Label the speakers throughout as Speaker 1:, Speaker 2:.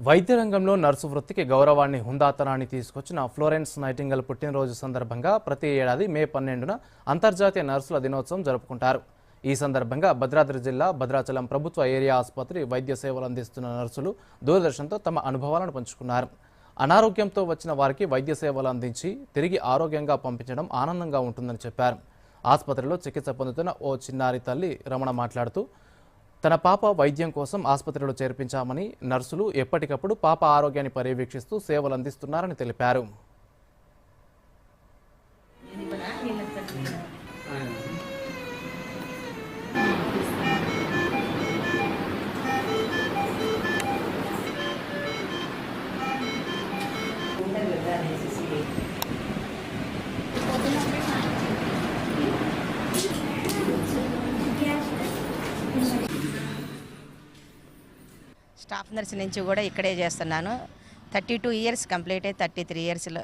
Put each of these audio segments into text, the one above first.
Speaker 1: వైద్య రంగంలో నర్సు వృత్తికి గౌరవాన్ని హుందాతనాన్ని తీసుకొచ్చిన ఫ్లోరెన్స్ నైటింగల్ పుట్టినరోజు సందర్భంగా ప్రతి ఏడాది మే పన్నెండున అంతర్జాతీయ నర్సుల దినోత్సవం జరుపుకుంటారు. ఈ సందర్భంగా భద్రాద్రి జిల్లా భద్రాచలం ప్రభుత్వ ఏరియా ఆసుపత్రి వైద్య సేవలు అందిస్తున్న నర్సులు దూరదర్శన్తో తమ అనుభవాలను పంచుకున్నారు. అనారోగ్యంతో వచ్చిన వారికి వైద్య సేవలు అందించి తిరిగి ఆరోగ్యంగా పంపించడం ఆనందంగా ఉంటుందని చెప్పారు. ఆసుపత్రిలో చికిత్స పొందుతున్న ఓ చిన్నారి తల్లి రమణ మాట్లాడుతూ తన పాప వైద్యం కోసం ఆసుపత్రిలో చేర్పించామని నర్సులు ఎప్పటికప్పుడు పాప ఆరోగ్యాన్ని పర్యవేక్షిస్తూ సేవలు అందిస్తున్నారని తెలిపారు
Speaker 2: స్టాఫ్ నర్స్ నుంచి కూడా ఇక్కడే చేస్తున్నాను. థర్టీ టూ ఇయర్స్ కంప్లీట్ అయ్యి థర్టీ త్రీ ఇయర్స్లో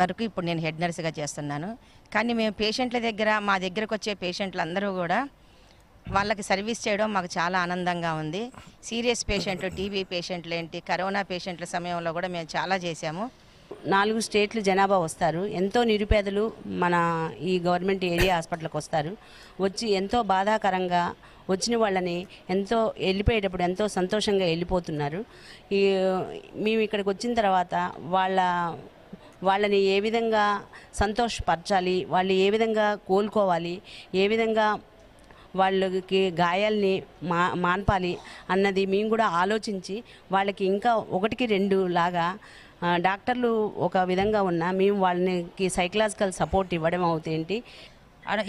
Speaker 2: వరకు ఇప్పుడు నేను హెడ్ నర్స్గా చేస్తున్నాను. కానీ మేము పేషెంట్ల దగ్గర మా దగ్గరకు వచ్చే పేషెంట్లు అందరూ కూడా వాళ్ళకి సర్వీస్ చేయడం మాకు చాలా ఆనందంగా ఉంది. సీరియస్ పేషెంట్లు టీబీ పేషెంట్లు ఏంటి కరోనా పేషెంట్ల సమయంలో కూడా మేము చాలా చేశాము.
Speaker 3: నాలుగు స్టేట్లు జనాభా వస్తారు. ఎంతో నిరుపేదలు మన ఈ గవర్నమెంట్ ఏరియా హాస్పిటల్కి వస్తారు. వచ్చి ఎంతో బాధాకరంగా వచ్చిన వాళ్ళని ఎంతో వెళ్ళిపోయేటప్పుడు ఎంతో సంతోషంగా వెళ్ళిపోతున్నారు. ఈ మేము ఇక్కడికి వచ్చిన తర్వాత వాళ్ళ వాళ్ళని ఏ విధంగా సంతోషపరచాలి వాళ్ళు ఏ విధంగా కోలుకోవాలి ఏ విధంగా వాళ్ళకి గాయాల్ని మా మాన్పాలి అన్నది మేము కూడా ఆలోచించి వాళ్ళకి ఇంకా ఒకటికి రెండు లాగా డాక్టర్లు ఒక విధంగా ఉన్నా మేము వాళ్ళకి సైకలాజికల్ సపోర్ట్ ఇవ్వడం అవుతేంటి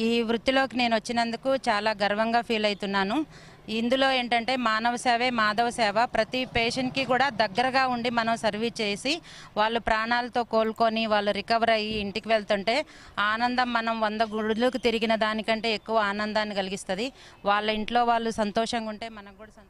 Speaker 4: ఈ వృత్తిలోకి నేను వచ్చినందుకు చాలా గర్వంగా ఫీల్ అవుతున్నాను. ఇందులో ఏంటంటే మానవ సేవే మాధవ సేవ. ప్రతి పేషెంట్కి కూడా దగ్గరగా ఉండి మనం సర్వీస్ చేసి వాళ్ళు ప్రాణాలతో కోలుకొని వాళ్ళు రికవర్ అయ్యి ఇంటికి వెళ్తుంటే ఆనందం మనం వంద గుడులకు తిరిగిన దానికంటే ఎక్కువ ఆనందాన్ని కలిగిస్తుంది. వాళ్ళ ఇంట్లో వాళ్ళు సంతోషంగా ఉంటే మనకు కూడా సంతోషం